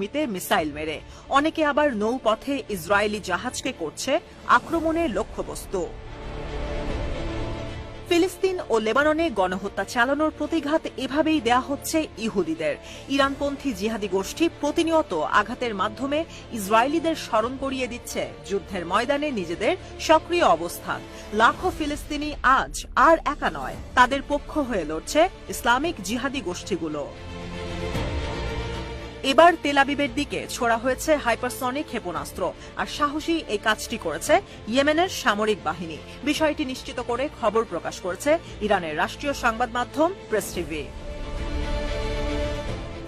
মিতে missile মেরে। অনেকে আবার নৌপথে ইসরায়েলি জাহাজকে করছে আক্রমণের লক্ষ্যবস্তু। ফিলিস্তিন ও লেবাননে গণহত্যা চালানোর প্রতিঘাত এভাবেই দেয়া হচ্ছে ইহুদিদের। ইরানপন্থী জিহাদি গোষ্ঠী প্রতিনিয়ত আঘাতের মাধ্যমে ইসরায়েলিদের স্মরণ করিয়ে দিচ্ছে যুদ্ধের ময়দানে নিজেদের সক্রিয় অবস্থান। লাখো ফিলিস্তিনি আজ আর একা নয়, তাদের পক্ষ হয়ে লড়ছে ইসলামিক জিহাদি গোষ্ঠীগুলো। এবার তেলাবিবের দিকে ছোড়া হয়েছে হাইপারসনিক ক্ষেপণাস্ত্র আর সাহসী এই কাজটি করেছে ইয়েমেনের সামরিক বাহিনী। বিষয়টি নিশ্চিত করে খবর প্রকাশ করেছে ইরানের রাষ্ট্রীয় সংবাদ মাধ্যম প্রেস টিভি।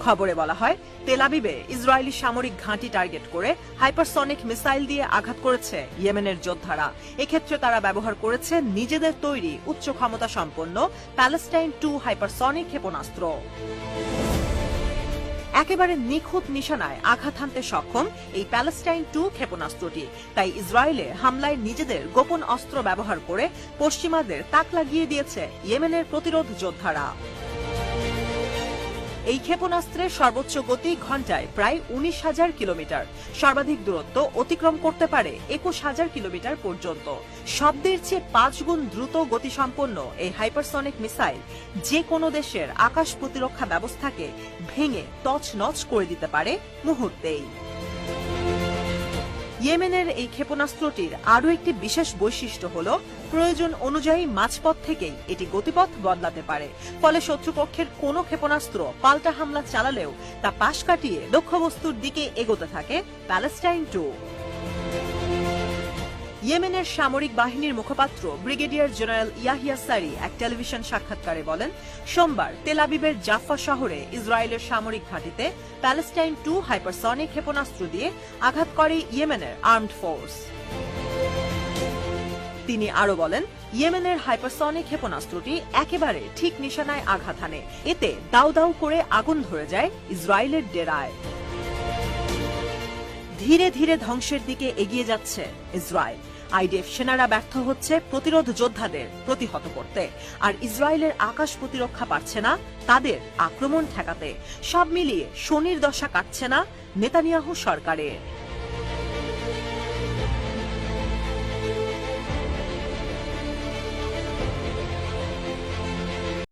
খবরে বলা হয় তেলাবিবে ইসরায়েলি সামরিক ঘাঁটি টার্গেট করে হাইপারসনিক মিসাইল দিয়ে আঘাত করেছে ইয়েমেনের যোদ্ধারা। এক্ষেত্রে তারা ব্যবহার করেছে নিজেদের তৈরি উচ্চ ক্ষমতা সম্পন্ন প্যালেস্টাইন টু হাইপারসনিক ক্ষেপণাস্ত্র। একেবারে নিখুঁত নিশানায় আঘাত হানতে সক্ষম এই প্যালেস্টাইন টু ক্ষেপণাস্ত্রটি। তাই ইসরায়েলে হামলায় নিজেদের গোপন অস্ত্র ব্যবহার করে পশ্চিমাদের তাক লাগিয়ে দিয়েছে ইয়েমেনের প্রতিরোধ যোদ্ধারা। এই ক্ষেপণাস্ত্রের সর্বোচ্চ গতি ঘন্টায় প্রায় উনিশ হাজার কিলোমিটার। সর্বাধিক দূরত্ব অতিক্রম করতে পারে একুশ হাজার কিলোমিটার পর্যন্ত। শব্দের চেয়ে পাঁচ গুণ দ্রুত গতিসম্পন্ন এই হাইপারসনিক মিসাইল যে কোনো দেশের আকাশ প্রতিরক্ষা ব্যবস্থাকে ভেঙে তছনছ করে দিতে পারে মুহূর্তেই। ইয়েমেনের এই ক্ষেপণাস্ত্রটির আরও একটি বিশেষ বৈশিষ্ট্য হল, প্রয়োজন অনুযায়ী মাঝপথ থেকেই এটি গতিপথ বদলাতে পারে। ফলে শত্রুপক্ষের কোনো ক্ষেপণাস্ত্র পাল্টা হামলা চালালেও তা পাশ কাটিয়ে লক্ষ্যবস্তুর দিকে এগোতে থাকে প্যালেস্টাইন টু। ইয়েমেনের সামরিক বাহিনীর মুখপাত্র ব্রিগেডিয়ার জেনারেল ইয়াহিয়া সারি এক টেলিভিশন সাক্ষাৎকারে বলেন, সোমবার তেলাবিবের জাফা শহরে ইসরায়েলের সামরিক ঘাঁটিতে প্যালেস্টাইন টু হাইপারসনিক ক্ষেপণাস্ত্র দিয়ে আঘাত করে ইয়েমেনের আর্মড ফোর্স। তিনি আরও বলেন, ইয়েমেনের হাইপারসনিক ক্ষেপণাস্ত্রটি একেবারে ঠিক নিশানায় আঘাত হানে এতে দাউ দাউ করে আগুন ধরে যায় ইসরায়েলের ডেরায়। ধীরে ধীরে ধ্বংসের দিকে এগিয়ে যাচ্ছে ইসরায়েল। আইডিএফ সেনারা ব্যর্থ হচ্ছে প্রতিরোধ যোদ্ধাদের প্রতিহত করতে। আর ইসরায়েলের আকাশ প্রতিরক্ষা পারছে না, তাদের আক্রমণ ঠেকাতে। সব মিলিয়ে শনির দশা কাটছে না নেতানিয়াহু সরকারের।